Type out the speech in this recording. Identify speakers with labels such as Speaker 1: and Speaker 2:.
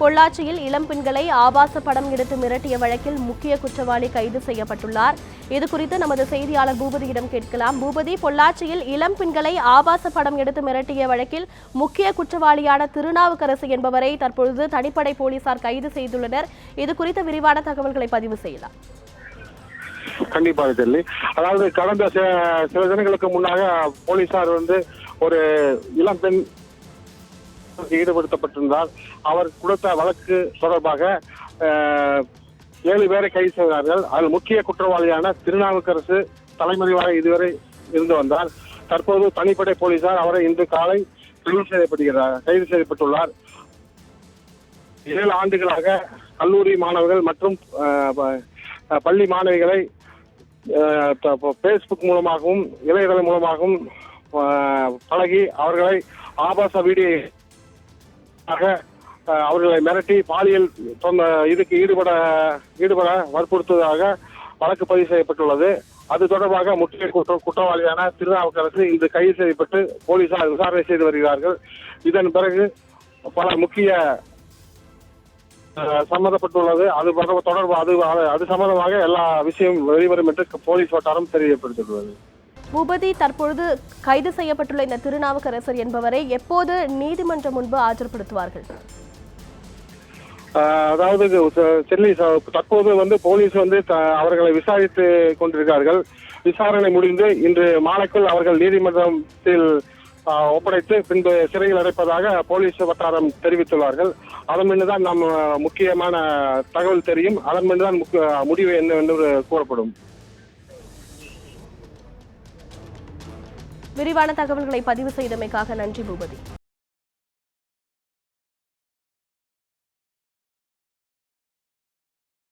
Speaker 1: பொள்ளாச்சியில் இளம் பெண்களை ஆபாச படம் எடுத்து மிரட்டிய வழக்கில் முக்கிய குற்றவாளி கைது செய்யப்பட்டுள்ளார். இது குறித்து நமது செய்தியாளர் பூபதியிடம் கேட்கலாம். பூபதி பொள்ளாச்சியில் இளம் பெண்களை ஆபாச படம் எடுத்து மிரட்டிய வழக்கில் முக்கிய குற்றவாளியான திருநாவுக்கரசு என்பவரை தற்பொழுது தனிப்படை போலீசார் கைது செய்துள்ளனர். இது குறித்த விரிவான தகவல்களை பதிவு செய்யலாம்.
Speaker 2: கண்டிப்பாக தெரியல அதாவது கடந்த சில தினங்களுக்கு முன்னாக போலீசார் வந்து ஒரு இளம் பெண் ஈடுபடுத்தப்பட்டிருந்தார் அவர் கொடுத்த வழக்கு தொடர்பாக ஏழு பேரை கைது செய்தார்கள். அதில் முக்கிய குற்றவாளியான திருநாவுக்கரசு தலைமறைவாக இதுவரை இருந்து வந்தார். தற்போது தனிப்படை போலீசார் அவரை இன்று காலை கைது செய்யப்படுகிறார் கைது செய்யப்பட்டுள்ளார். ஏழு ஆண்டுகளாக கல்லூரி மாணவர்கள் மற்றும் பள்ளி மாணவிகளை பேஸ்புக் மூலமாகவும் இணையதளம் மூலமாகவும் பழகி அவர்களை ஆபாச வீடியோ அவர்களை மிரட்டி பாலியல் தொந்த- இதுக்கு ஈடுபட ஈடுபட வற்புறுத்துவதாக வழக்கு பதிவு செய்யப்பட்டுள்ளது. அது தொடர்பாக முக்கிய குற்ற குற்றவாளியான திருநாவுக்கரசு இன்று கைது செய்யப்பட்டு போலீசார் விசாரணை செய்து வருகிறார்கள். இதன் பிறகு பல முக்கிய சம்மந்தப்பட்டுள்ளது. அது தொடர்பு தொடர்பு அது அது சம்பந்தமாக எல்லா விஷயம் வெளிவரும் என்று போலீஸ் வட்டாரம் தெரியப்படுத்தியுள்ளது.
Speaker 1: பூபதி தற்பொழுது கைது செய்யப்பட்டுள்ள இந்த திருநாவுக்கரசர் என்பவரை எப்போது நீதிமன்றம் முன்பு ஆஜர்படுத்துவார்கள்?
Speaker 2: அதாவது சென்னை தற்போது வந்து போலீஸ் வந்து த- அவர்களை விசாரித்து கொண்டிருக்கிறார்கள் விசாரணை முடிந்து இன்று மாலைக்குள் அவர்கள் நீதிமன்றத்தில் ஒப்படைத்து பின்பு சிறையில் அடைப்பதாக போலீஸ் வட்டாரம் தெரிவித்துள்ளார்கள். அதன் பின்னுதான் நாம் முக்கியமான தகவல் தெரியும். அதன் பின்னுதான் முடிவு என்ன என்று கூறப்படும்.
Speaker 1: விரிவான தகவல்களை பதிவு செய்தமைக்காக நன்றி பூபதி.